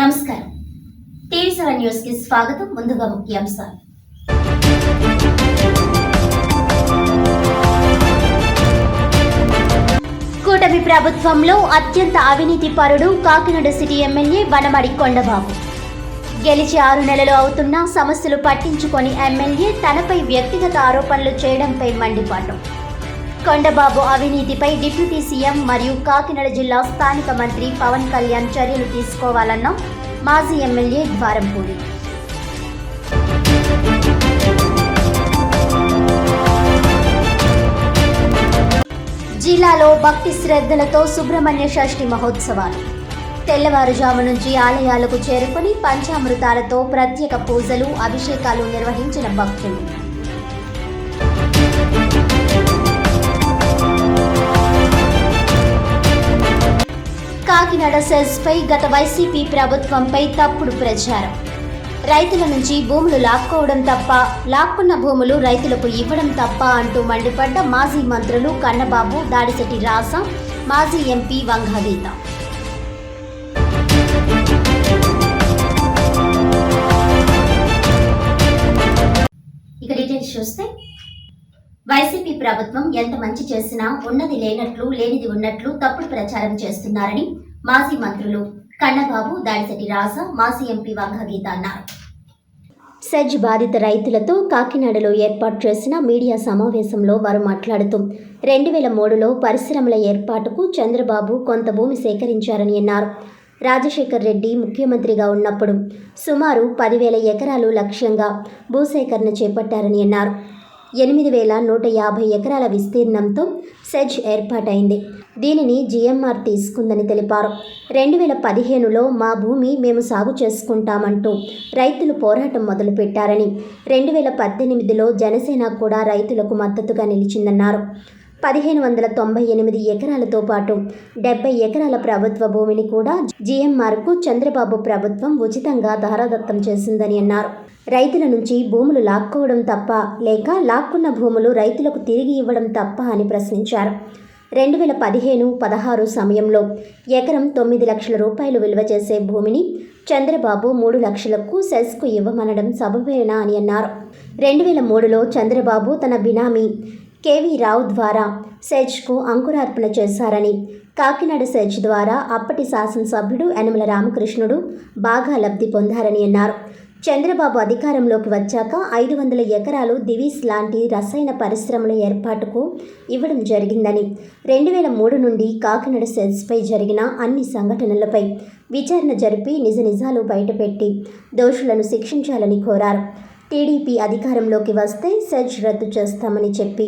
నమస్కారం. TV seven న్యూస్కి స్వాగతం. ముందుగా ముఖ్యాంశాలు. కూటమి ప్రభుత్వంలో అత్యంత అవినీతి పరుడు కాకినాడ సిటీ ఎమ్మెల్యే వనమడి కొండబాబు. గెలిచి ఆరు నెలలు అవుతున్నా సమస్యలు పట్టించుకొని ఎమ్మెల్యే తనపై వ్యక్తిగత ఆరోపణలు చేయడంపై మండిపడ్డం. కొండబాబు అవినీతిపై డిప్యూటీ సీఎం మరియు కాకినాడ జిల్లా స్థానిక మంత్రి పవన్ కళ్యాణ్ చర్యలు తీసుకోవాలన్న మాజీ ఎమ్మెల్యే ద్వారంపూడి. జిల్లాలో భక్తి శ్రద్ధలతో సుబ్రహ్మణ్య షష్ఠి మహోత్సవాలు. తెల్లవారుజాము నుంచి ఆలయాలకు చేరుకుని పంచామృతాలతో ప్రత్యేక పూజలు అభిషేకాలు నిర్వహించిన భక్తులు. కాకినాడ సెస్ పై గత వైసీపీ ప్రభుత్వంపై తప్పుడు ప్రచారం. రైతుల నుంచి భూములు లాక్కోవడం తప్ప లాక్కున్న భూములు రైతులకు ఇవ్వడం తప్ప అంటూ మండిపడ్డ మాజీ మంత్రులు కన్నబాబు దాడిశెట్టి రాస మాజీ ఎంపీ వంగాగీత ఇక డీటెయిల్స్ చూస్తే వైసీపీ ప్రభుత్వం ఎంత మంచి చేసినా ఉన్నది లేనట్లు లేనిది ఉన్నట్లు తప్పుడు ప్రచారం చేస్తున్నారని మాజీ మంత్రులు కన్నబాబు దాడిశెట్టి రాజ మాజీ ఎంపీ వంగగీత అన్నారు. సెజ్ బాధిత రైతులతో కాకినాడలో ఏర్పాటు చేసిన మీడియా సమావేశంలో వారు మాట్లాడుతూ రెండు వేల మూడులో పరిశ్రమల ఏర్పాటుకు చంద్రబాబు కొంత భూమి సేకరించారని అన్నారు. రాజశేఖర్ రెడ్డి ముఖ్యమంత్రిగా ఉన్నప్పుడు సుమారు పదివేల ఎకరాలు లక్ష్యంగా భూసేకరణ చేపట్టారని అన్నారు. ఎనిమిది వేల నూట యాభై ఎకరాల విస్తీర్ణంతో సెజ్ ఏర్పాటైంది. దీనిని జిఎంఆర్ తీసుకుందని తెలిపారు. రెండు వేల పదిహేనులో మా భూమి మేము సాగు చేసుకుంటామంటూ రైతులు పోరాటం మొదలుపెట్టారని రెండు వేల పద్దెనిమిదిలో జనసేన కూడా రైతులకు మద్దతుగా నిలిచిందన్నారు. పదిహేను వందల తొంభై ఎనిమిది ఎకరాలతో పాటు డెబ్బై ఎకరాల ప్రభుత్వ భూమిని కూడా జిఎంఆర్కు చంద్రబాబు ప్రభుత్వం ఉచితంగా ధారాదత్తం చేసిందని అన్నారు. రైతుల నుంచి భూములు లాక్కోవడం తప్ప లేక లాక్కున్న భూములు రైతులకు తిరిగి ఇవ్వడం తప్ప అని ప్రశ్నించారు. రెండు వేల పదిహేను పదహారు సమయంలో ఎకరం తొమ్మిది లక్షల రూపాయలు విలువ చేసే భూమిని చంద్రబాబు మూడు లక్షలకు సెస్కు ఇవ్వమనడం సబబేనా అని అన్నారు. రెండు వేల మూడులో చంద్రబాబు తన బినామీ కేవీ రావు ద్వారా సెజ్కు అంకురార్పణ చేశారని కాకినాడ సెజ్ ద్వారా అప్పటి శాసనసభ్యుడు యనమల రామకృష్ణుడు బాగా లబ్ధి పొందారని అన్నారు. చంద్రబాబు అధికారంలోకి వచ్చాక ఐదు వందల ఎకరాలు దివీస్ లాంటి రసాయన పరిశ్రమల ఏర్పాటుకు ఇవ్వడం జరిగిందని రెండు వేల మూడు నుండి కాకినాడ సెల్స్పై జరిగిన అన్ని సంఘటనలపై విచారణ జరిపి నిజ నిజాలు బయటపెట్టి దోషులను శిక్షించాలని కోరారు. టీడీపీ అధికారంలోకి వస్తే సెజ్ రద్దు చేస్తామని చెప్పి.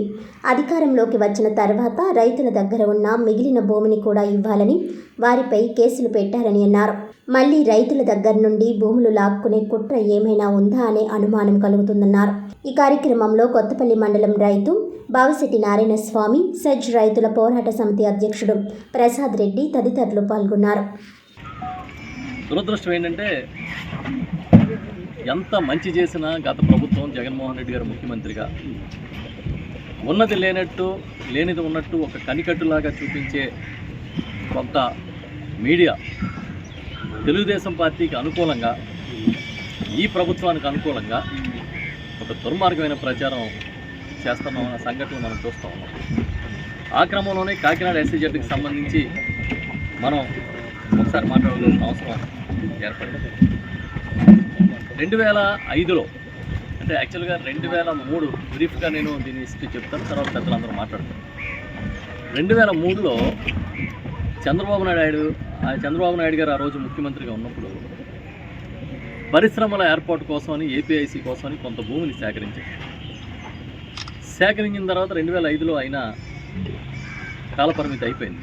అధికారంలోకి వచ్చిన తర్వాత రైతుల దగ్గర ఉన్న మిగిలిన భూమిని కూడా ఇవ్వాలని వారిపై కేసులు పెట్టారని అన్నారు. మళ్ళీ రైతుల దగ్గర నుండి భూములు లాక్కునే కుట్ర ఏమైనా ఉందా అనే అనుమానం కలుగుతుందన్నారు. ఈ కార్యక్రమంలో కొత్తపల్లి మండలం రైతు బావిశెట్టి నారాయణ స్వామి సెజ్ రైతుల పోరాట సమితి అధ్యక్షుడు ప్రసాద్ రెడ్డి తదితరులు పాల్గొన్నారు. దురదృష్టం ఏంటంటే ఎంత మంచి చేసినా గత ప్రభుత్వం జగన్మోహన్ రెడ్డి గారు ముఖ్యమంత్రిగా ఉన్నది లేనట్టు లేనిది ఉన్నట్టు ఒక కనికట్టులాగా చూపించే కొంత మీడియా తెలుగుదేశం పార్టీకి అనుకూలంగా ఈ ప్రభుత్వానికి అనుకూలంగా ఒక దుర్మార్గమైన ప్రచారం చేస్తున్నాం అన్న సంఘటన మనం చూస్తూ ఉన్నాం. ఆ క్రమంలోనే కాకినాడ ఎస్సీజెడ్కి సంబంధించి మనం ఒకసారి మాట్లాడవలసిన అవసరం ఏర్పడింది. రెండు వేల ఐదులో అంటే యాక్చువల్గా రెండు వేల మూడు బ్రీఫ్గా నేను దీని హిస్టరీ చెప్తాను తర్వాత పెద్దలందరూ మాట్లాడతారు. రెండు వేల మూడులో చంద్రబాబు నాయుడు ఆ చంద్రబాబు నాయుడు గారు ఆ రోజు ముఖ్యమంత్రిగా ఉన్నప్పుడు పరిశ్రమల ఏర్పాటు కోసమని ఏపీఐసి కోసమని కొంత భూమిని సేకరించారు. సేకరించిన తర్వాత రెండు వేల ఐదులో ఆయన కాలపరిమితి అయిపోయింది.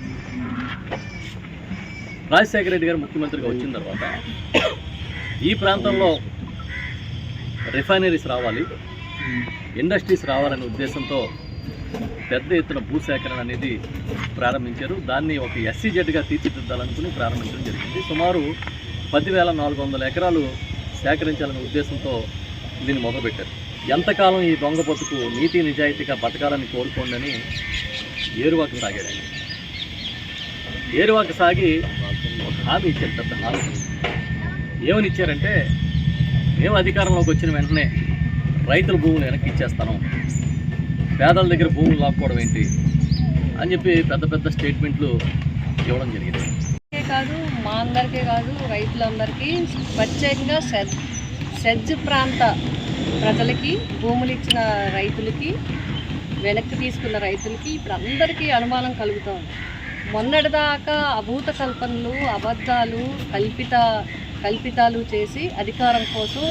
రాజశేఖర రెడ్డి గారు ముఖ్యమంత్రిగా వచ్చిన తర్వాత ఈ ప్రాంతంలో రిఫైనరీస్ రావాలి. ఇండస్ట్రీస్ రావాలనే ఉద్దేశంతో పెద్ద ఎత్తున భూసేకరణ అనేది ప్రారంభించారు. దాన్ని ఒక ఎస్సీ జెడ్గా తీర్చిదిద్దాలనుకుని ప్రారంభించడం జరిగింది. సుమారు పదివేల నాలుగు వందల ఎకరాలు సేకరించాలనే ఉద్దేశంతో దీన్ని మొదలుపెట్టారు. ఎంతకాలం ఈ దొంగ బతుకు నీతి నిజాయితీగా బతకాలని కోరుకోండి ఏరువాకు సాగాడు ఏరువాకు సాగి ఒక హామీ ఇచ్చారు పెద్ద హామీ. ఏమని ఇచ్చారంటే మేము అధికారంలోకి వచ్చిన వెంటనే రైతుల భూములు వెనక్కి ఇచ్చేస్తాను. పేదల దగ్గర భూములు లాక్కోవడం ఏంటి అని చెప్పి పెద్ద పెద్ద స్టేట్మెంట్లు ఇవ్వడం జరిగింది. కాదు మా అందరికీ కాదు రైతులందరికీ ప్రత్యేకంగా సెజ్ సెజ్ ప్రాంత ప్రజలకి భూములు ఇచ్చిన రైతులకి వెనక్కి తీసుకున్న రైతులకి ఇప్పుడు అందరికీ అనుమానం కలుగుతోంది. మొన్నటిదాకా అభూత కల్పనలు అబద్ధాలు కల్పిత కల్పితాలు చేసి అధికారం కోసం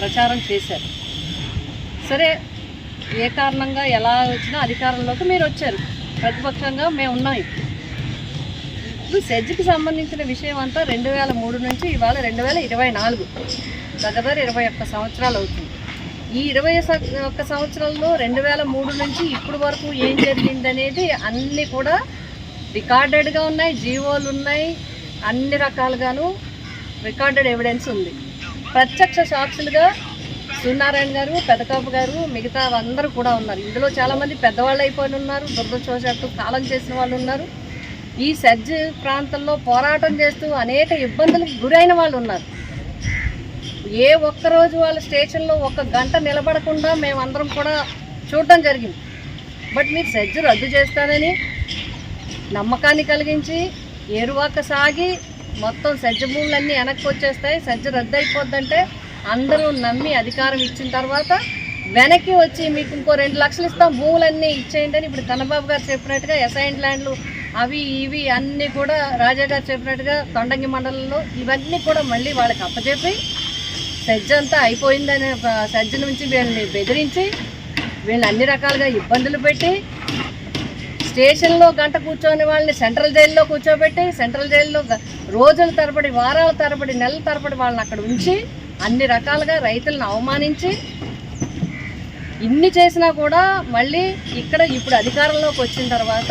ప్రచారం చేశారు. సరే ఏ కారణంగా ఎలా వచ్చినా అధికారంలోకి మీరు వచ్చారు. ప్రతిపక్షంగా మేము ఉన్నాం ఇప్పుడు. సెజ్కి సంబంధించిన విషయం అంతా రెండు వేల మూడు నుంచి ఇవాళ రెండు వేల ఇరవై నాలుగు దగ్గర ఇరవై ఒక్క సంవత్సరాలు అవుతుంది. ఈ ఇరవై ఒక్క సంవత్సరాల్లో రెండు వేల మూడు నుంచి ఇప్పుడు వరకు ఏం జరిగింది అనేది అన్నీ కూడా రికార్డెడ్గా ఉన్నాయి జీవోలు ఉన్నాయి అన్ని రకాలుగాను రికార్డెడ్ ఎవిడెన్స్ ఉంది. ప్రత్యక్ష సాక్షులుగా సూర్యనారాయణ గారు పెదకాపు గారు మిగతా అందరూ కూడా ఉన్నారు. ఇందులో చాలామంది పెద్దవాళ్ళు అయిపోయి ఉన్నారు దురదృష్టవశాత్తు కాలం చేసిన వాళ్ళు ఉన్నారు. ఈ సజ్జ ప్రాంతంలో పోరాటం చేస్తూ అనేక ఇబ్బందులకు గురైన వాళ్ళు ఉన్నారు. ఏ ఒక్క రోజు వాళ్ళ స్టేషన్లో ఒక గంట నిలబడకుండా మేమందరం కూడా చూడటం జరిగింది. బట్ మీరు సజ్జు రద్దు చేస్తానని నమ్మకాన్ని కలిగించి ఏరువాక సాగి మొత్తం సజ్జ భూములన్నీ వెనక్కి వచ్చేస్తాయి. సజ్జ రద్దు అయిపోద్దంటే అందరూ నమ్మి అధికారం ఇచ్చిన తర్వాత వెనక్కి వచ్చి మీకు ఇంకో రెండు లక్షలు ఇస్తాం. భూములన్నీ ఇచ్చేయండి అని ఇప్పుడు కన్నబాబు గారు చెప్పినట్టుగా ఎసైన్ ల్యాండ్లు అవి ఇవి అన్నీ కూడా రాజా గారు చెప్పినట్టుగా తొండంగి మండలంలో ఇవన్నీ కూడా మళ్ళీ వాళ్ళకి అప్పచెప్పి సజ్జ అంతా సజ్జ నుంచి వీళ్ళని బెదిరించి వీళ్ళని అన్ని రకాలుగా ఇబ్బందులు పెట్టి స్టేషన్లో గంట కూర్చొని వాళ్ళని సెంట్రల్ జైల్లో కూర్చోబెట్టి సెంట్రల్ జైల్లో రోజుల తరబడి వారాల తరబడి నెలల తరబడి వాళ్ళని అక్కడ ఉంచి అన్ని రకాలుగా రైతులను అవమానించి ఇన్ని చేసినా కూడా మళ్ళీ ఇక్కడ ఇప్పుడు అధికారంలోకి వచ్చిన తర్వాత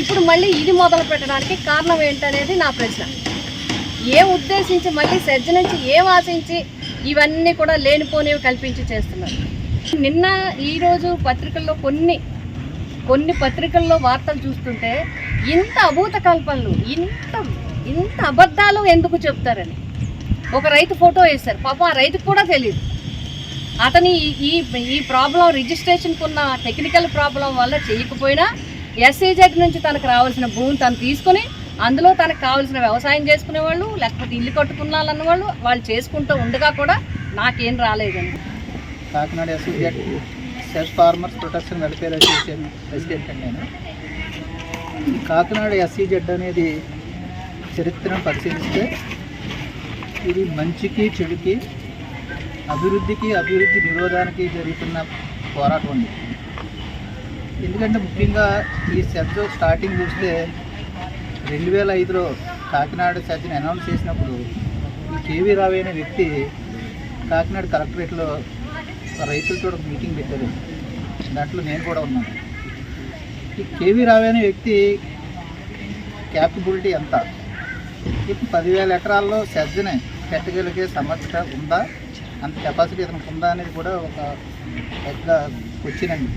ఇప్పుడు మళ్ళీ ఇది మొదలు పెట్టడానికి కారణం ఏంటనేది నా ప్రశ్న. ఏం ఉద్దేశించి మళ్ళీ సజ్జ నుంచి ఏం ఆశించి ఇవన్నీ కూడా లేనిపోనివి కల్పించి చేస్తున్నారు. నిన్న ఈరోజు పత్రికల్లో కొన్ని కొన్ని పత్రికల్లో వార్తలు చూస్తుంటే ఇంత అభూత కల్పనలు ఇంత ఇంత అబద్ధాలు ఎందుకు చెప్తారని. ఒక రైతు ఫోటో వేశారు. పాపం ఆ రైతుకు కూడా తెలియదు అతని ఈ- ఈ ఈ ప్రాబ్లం రిజిస్ట్రేషన్కి ఉన్న టెక్నికల్ ప్రాబ్లం వల్ల చేయకపోయినా ఎస్ఈజెడ్ నుంచి తనకు రావాల్సిన భూమిని తను తీసుకుని అందులో తనకు కావాల్సిన వ్యవసాయం చేసుకునే వాళ్ళు లేకపోతే ఇల్లు కట్టుకున్నాలన్న వాళ్ళు వాళ్ళు చేసుకుంటూ ఉండగా కూడా నాకేం రాలేదండి. Kakinada associate self farmers protection welfare association president అండి నేను కాకినాడ కాకినాడ ఎస్సీజెడ్ అనేది చరిత్రను పరిశీలిస్తే ఇది మంచికి చెడుకి అభివృద్ధికి అభివృద్ధి నిరోధానికి జరుగుతున్న పోరాటం అండి. ఎందుకంటే ముఖ్యంగా ఈ సెజ్ స్టార్టింగ్ చూస్తే రెండు వేల ఐదులో కాకినాడ సెట్ని అనౌన్స్ చేసినప్పుడు ఈ కేవీ రావు అనే వ్యక్తి కాకినాడ కలెక్టరేట్లో రైతులతో ఒక మీటింగ్ పెట్టారు. దాంట్లో నేను కూడా ఉన్నాను. ఈ కేవీ రావు అనే వ్యక్తి క్యాపబిలిటీ ఎంత? ఇప్పుడు పదివేల ఎకరాల్లో సెజ్జని పెట్టగలిగే సమర్థత ఉందా? అంత కెపాసిటీ అతనికి ఉందా అనేది కూడా ఒక పెద్ద క్వశ్చన్ అండి.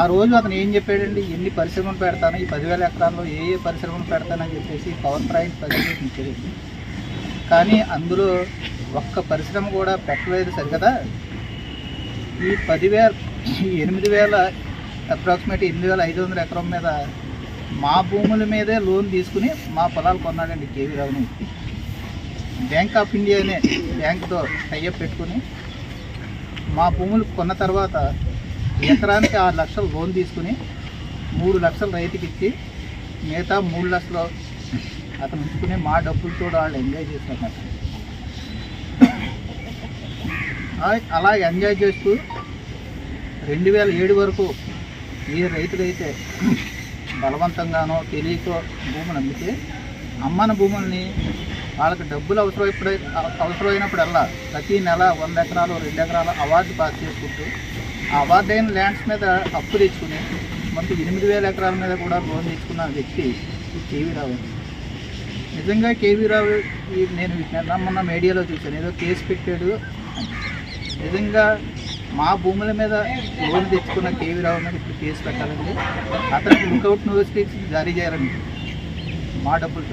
ఆ రోజు అతను ఏం చెప్పాడండి? ఎన్ని పరిశ్రమలు పెడతాను? ఈ పదివేల ఎకరాల్లో ఏ ఏ పరిశ్రమలు పెడతానని చెప్పేసి పవర్ పాయింట్ ప్రజెంటేషన్ ఇచ్చేది కానీ అందులో ఒక్క పరిశ్రమ కూడా పెట్టలేదు సరికదా ఈ పదివేల ఎనిమిది వేల అప్రాక్సిమేట్ ఎనిమిది వేల ఐదు వందల ఎకరం మీద మా భూముల మీదే లోన్ తీసుకుని మా పొలాలు కొన్నాడండి కేవీ రావును బ్యాంక్ ఆఫ్ ఇండియా అనే బ్యాంకుతో టైఅప్ పెట్టుకుని మా భూములు కొన్న తర్వాత ఎకరానికి ఆరు లక్షలు లోన్ తీసుకుని మూడు లక్షలు రైతుకి ఇచ్చి మిగతా మూడు లక్షలు అతను ఉంచుకుని మా డబ్బులతో వాళ్ళు ఎంజాయ్ చేస్తున్నారు ఆ- అలా ఎంజాయ్ చేస్తూ రెండు వేల ఏడు వరకు ఏ రైతులైతే బలవంతంగానో తెలియకో భూములు అమ్మితే అమ్మన భూముల్ని వాళ్ళకి డబ్బులు అవసరమైనప్పుడు అవసరమైనప్పుడల్లా ప్రతి నెల వంద ఎకరాలు రెండు ఎకరాలు అవార్డు పాస్ చేసుకుంటూ ఆ అవార్డు అయిన ల్యాండ్స్ మీద అప్పు తెచ్చుకుని మొత్తం ఎనిమిది వేల ఎకరాల మీద కూడా లోన్ తీసుకున్న వ్యక్తి కేవీ రావు నిజంగా కేవీ రావు నేను నిన్న మొన్న మీడియాలో చూశాను. ఏదో కేసు పెట్టాడు నిజంగా మా భూముల మీద లోన్ తెచ్చుకున్న కేవీ రావు మీద ఇప్పుడు కేసు పెట్టాలండి. అతనికి లుకౌట్ నోటిఫికేషన్ జారీ చేయాలండి. మా డబ్బులతో.